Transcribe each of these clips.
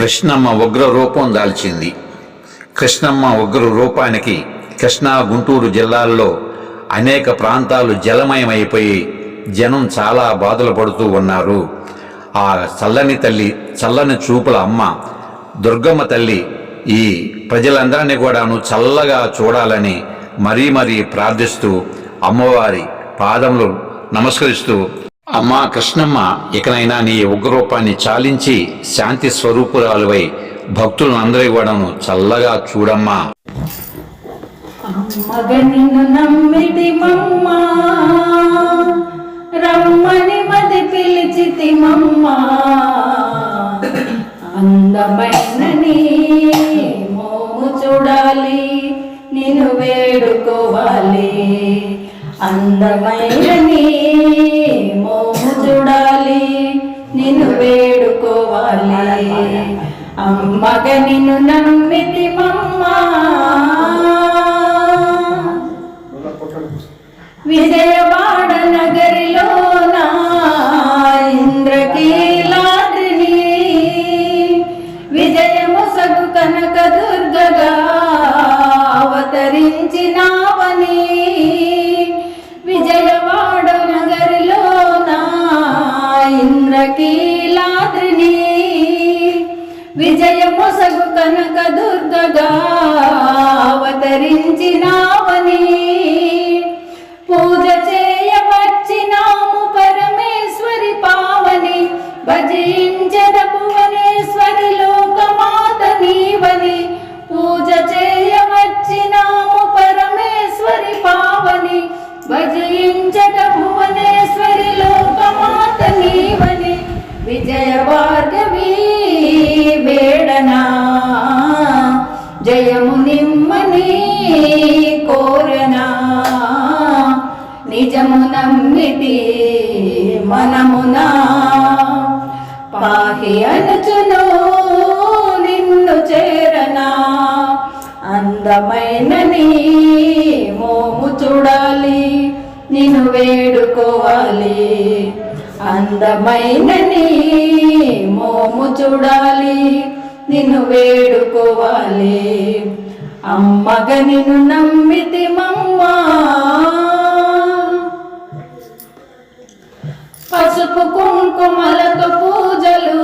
కృష్ణమ్మ ఉగ్ర రూపం దాల్చింది. కృష్ణమ్మ ఉగ్ర రూపానికి కృష్ణా గుంటూరు జిల్లాల్లో అనేక ప్రాంతాలు జలమయమైపోయి జనం చాలా బాధలు పడుతూ ఉన్నారు. ఆ చల్లని తల్లి చల్లని చూపుల అమ్మ దుర్గమ్మ తల్లి ఈ ప్రజలందరినీ కూడాను చల్లగా చూడాలని మరీ మరీ ప్రార్థిస్తూ అమ్మవారి పాదములు నమస్కరిస్తూ అమ్మా కృష్ణమ్మ ఇకనైనా నీ ఉగ్రరూపాన్ని చాలించి శాంతి స్వరూపురాలువై భక్తులను అందరి కూడాను చల్లగా చూడమ్మా. రమ్మని మది పిలిచి అందమైన మోము చూడాలి నిన్ను వేడుకోవాలి. అందమైన అమ్మగ నిన్ను నమ్మితి మమ్మ. విజయవాడ నగరిలోన ఇంద్రకీలాద్రిని. విజయము సగు కనక దుర్గగా అవతరించిన భజించద భువనేశ్వరి లోకమాత నీవని. పూజ చేయవచ్చినాము పరమేశ్వరి పావని. భజించద భువనేశ్వరి లోకమాత నీవని. విజయ భార్గవి వేడనా. జయము అందమైన నీ మోము చూడాలి నిన్ను వేడుకోవాలి. అందమైన నీ మోము చూడాలి నిన్ను వేడుకోవాలి. అమ్మగ నిన్ను నమ్మితి మమ్మా. పసుపు కుంకుమలతో పూజలు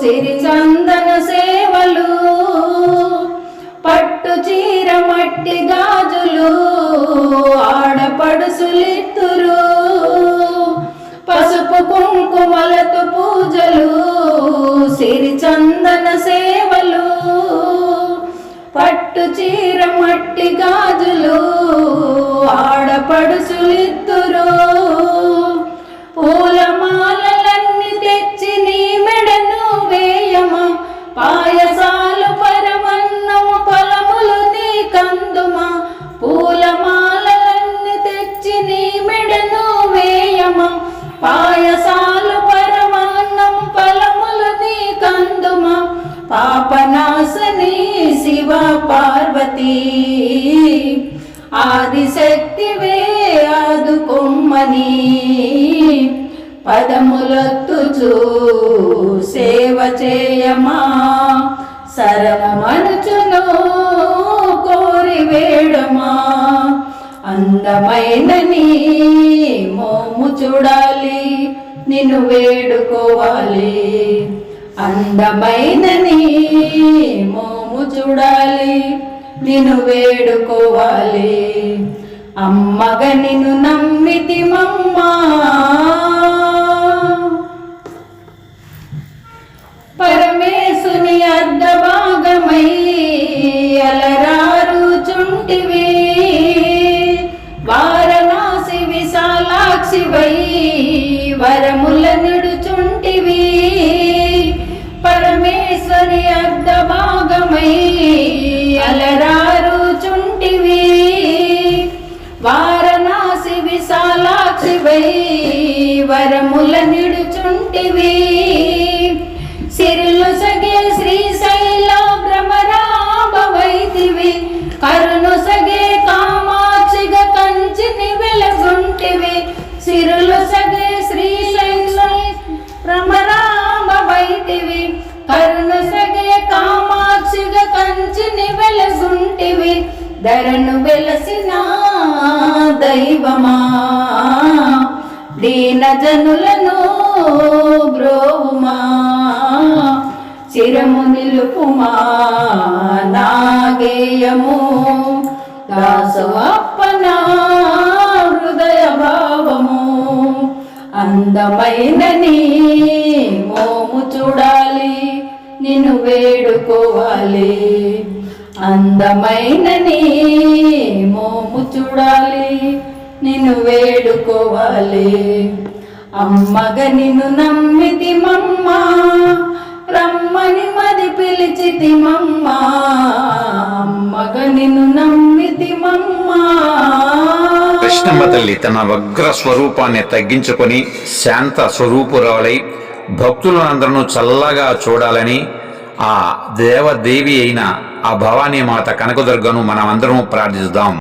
సిరి చందన సేవలు. మట్టి గాజులు ఆడపడుసులిత్తురు. పసుపు కుంకుమలతో పూజలు సిరి చందన సేవలు. పట్టు చీర మట్టి గాజులు ఆడపడుసులిత్తురు. పాయసాలు పరమాన్నం ఫలములు నీ కందుమా పాపనాశని శివ పార్వతీ. ఆదిశక్తివే ఆదుకొమ్మని. పదములొత్తుచు సేవ చేయమా. సరమనుచును కోరి వేడమా. అందమైన నీ చూడాలి నిన్ను వేడుకోవాలి. అందమైన నీ మోము చూడాలి నిన్ను వేడుకోవాలి. అమ్మగ నిన్ను నమ్మితి మమ్మా శివై వరముల నిడుచుంటివి. పరమేశ్వరి ధరను వెలసిన దైవమా? దీన జనులను బ్రోవుమా చిరము నిలుపుమా? నాగేయము? దాసు అప్పన హృదయ భావము? అందమైన నీ మోము చూడాలి నిన్ను వేడుకోవాలి. అందమైన నీ మోము చూడాలి నిన్ను వేడుకోవాలి. అమ్మగ నిన్ను నమ్మితి మమ్మ రమ్మని మది పిలిచితి మమ్మ. అమ్మగ నిన్ను నమ్మితి మమ్మ. కృష్ణమ్మ తల్లి తన వగ్ర స్వరూపాన్ని తగ్గించుకొని శాంత స్వరూపురాలై భక్తులందరూ చల్లగా చూడాలని ఆ దేవదేవి అయిన ఆ భవానీ మాత కనకదుర్గను మనమందరం ప్రార్థిద్దాం.